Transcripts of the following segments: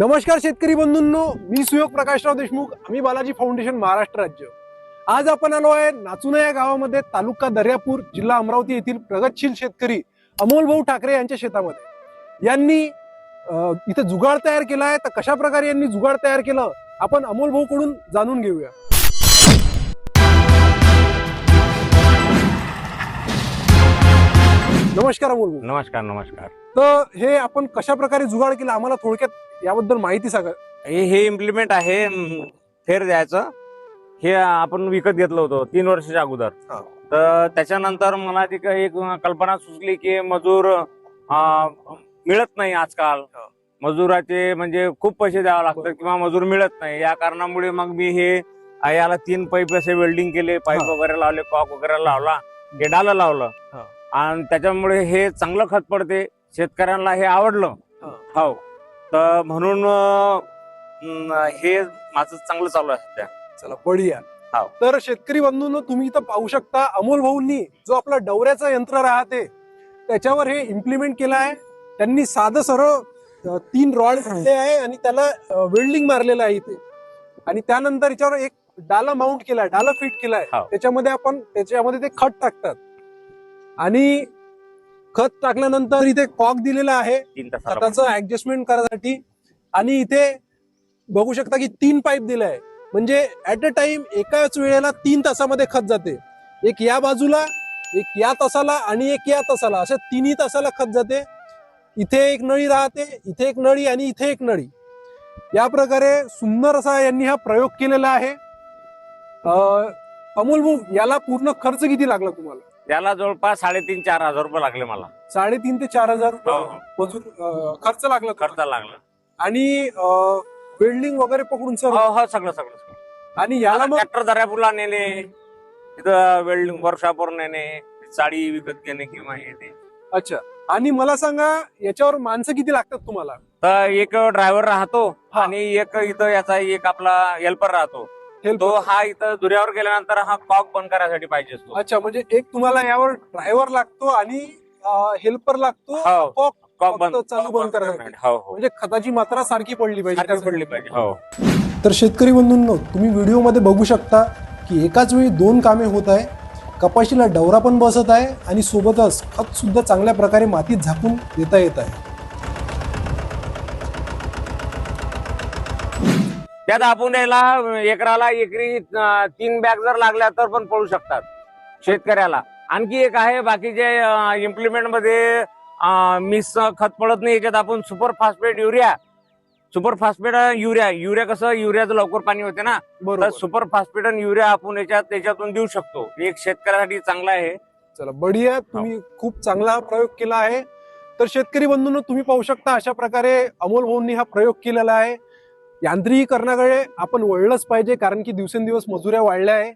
नमस्कार शेतकरी बंधूंनो मी सुयोग प्रकाशराव देशमुख आम्ही बालाजी फाउंडेशन महाराष्ट्र राज्य. आज आपण आलो आहे नाचुना या गावामध्ये तालुका दर्यापूर जिल्हा अमरावती येथील प्रगतशील शेतकरी अमोल भाऊ ठाकरे यांच्या शेतामध्ये. यांनी इथं इथे जुगाड तयार केला आहे. तर कशा प्रकारे यांनी जुगाड तयार केलं आपण अमोल भाऊ कडून जाणून घेऊया. नमस्कार भाऊ नमस्कार नमस्कार. तर हे आपण कशा प्रकारे जुगाड केलं आम्हाला थोडक्यात याबद्दल माहिती सांगा. हे हे इम्प्लिमेंट आहे फेर द्यायचं. हे आपण विकत घेतलं होतं तीन वर्षाच्या अगोदर. तर त्याच्यानंतर मला ती एक कल्पना सुचली की मजूर मिळत नाही आजकाल. मजुराचे म्हणजे खूप पैसे द्यावे लागतात किंवा मजूर मिळत नाही. या कारणामुळे मग मी हे याला तीन पाईप असे वेल्डिंग केले पाईप. वगैरे लावले कॉक वगैरे लावला गेडाला लावलं. आणि त्याच्यामुळे हे चांगलं खत पडते. शेतकऱ्यांना हे आवडलं. हा. हो तर म्हणून हे माझं चांगलं चालू आहे सध्या. चला बढिया हाव. तर शेतकरी बंधूंनो तुम्ही इथं पाहू शकता अमोल भाऊंनी जो आपला डवऱ्याचं यंत्र राहते त्याच्यावर हे इम्प्लिमेंट केलं आहे. त्यांनी साधं सरळ तीन रॉड घेतले आहे आणि त्याला वेल्डिंग मारलेलं आहे इथे. आणि त्यानंतर याच्यावर एक डाला माउंट केलाय डाला फिट केलाय हाव. त्याच्यामध्ये आपण त्याच्यामध्ये ते खत टाकतात. आणि खत टाकल्यानंतर इथे कॉक दिलेला आहे. खताचं ऍडजस्टमेंट करायसाठी. आणि इथे बघू शकता की तीन पाईप दिलाय. म्हणजे ऍट अ टाइम एकाच वेळेला तीन तासामध्ये खत जाते. एक या बाजूला एक या तासाला आणि एक या तासाला. असं तिन्ही तासाला खत जाते. इथे एक नळी राहते इथे एक नळी आणि इथे एक नळी. या प्रकारे सुंदर असा यांनी हा प्रयोग केलेला आहे. अमोल याला पूर्ण खर्च किती लागला तुम्हाला? त्याला जवळपास साडेतीन चार हजार रुपये लागले मला साडेतीन ते चार हजार रुपये हो, हो. मजूर अं, खर्च लागला. खर्च लागला आणि वेल्डिंग वगैरे पकडून सर हो हो सगळं सगळं. आणि याला मग ट्रॅक्टर दर्यापूरला नेणे तिथं वेल्डिंग वर्कशॉपवर नेणे साडी विकत घेणे किंवा हे ते अच्छा आणि मला सांगा याच्यावर माणसं किती लागतात तुम्हाला तर एक ड्रायव्हर राहतो हा. आणि एक इथं याचा एक आपला हेल्पर राहतो हेल्प तो हा इथं दुऱ्यावर गेल्यानंतर हा कॉक बंद करायसाठी पाहिजे असतो. अच्छा म्हणजे एक तुम्हाला यावर ड्रायव्हर लागतो आणि हेल्पर लागतो हो. कॉक कॉक फक्त बंद चालू बंद करायसाठी. हो हो. म्हणजे खताची मात्रा सारखी पडली पाहिजे सारखी पडली पाहिजे हो. तर शेतकरी बंधूंनो तुम्ही व्हिडिओमध्ये बघू शकता की एकाच वेळी दोन कामे होत आहे. कपाशीला डवरा पण बसत आहे आणि सोबतच खत सुद्धा चांगल्या प्रकारे मातीत झाकून देता येत आहे. त्यात आपण याला एकराला एकरी तीन बॅग जर लागल्या तर पण पडू शकतात शेतकऱ्याला. आणखी एक आहे बाकीचे इम्प्लिमेंटमध्ये मिस खत पडत नाही याच्यात आपण super phosphate urea super phosphate urea urea कसं युरियाचं लवकर पाणी होते ना? बरोबर. सुपर फास्फेट आणि युरिया आपण याच्यात त्याच्यातून देऊ शकतो. एक शेतकऱ्यासाठी चांगला आहे. चला बढिया तुम्ही खूप चांगला हा प्रयोग केला आहे. तर शेतकरी बंधूंनो तुम्ही पाहू शकता अशा प्रकारे अमोल भाऊंनी हा प्रयोग केलेला आहे. यांत्रिकीकरणाकडे आपण वळलंच पाहिजे कारण की दिवसेंदिवस मजुऱ्या वाढल्या आहे.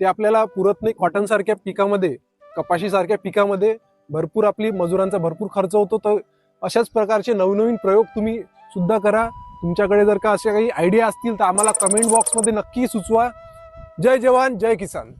ते आपल्याला पुरत नाही. कॉटन सारख्या पिकामध्ये कपाशी सारख्या पिकामध्ये भरपूर आपली मजुरांचा भरपूर खर्च होतो. तर अशाच प्रकारचे नवनवीन प्रयोग तुम्ही सुद्धा करा. तुमच्याकडे जर का अशा काही आयडिया असतील तर आम्हाला कमेंट बॉक्समध्ये नक्की सुचवा. जय जवान जय किसान.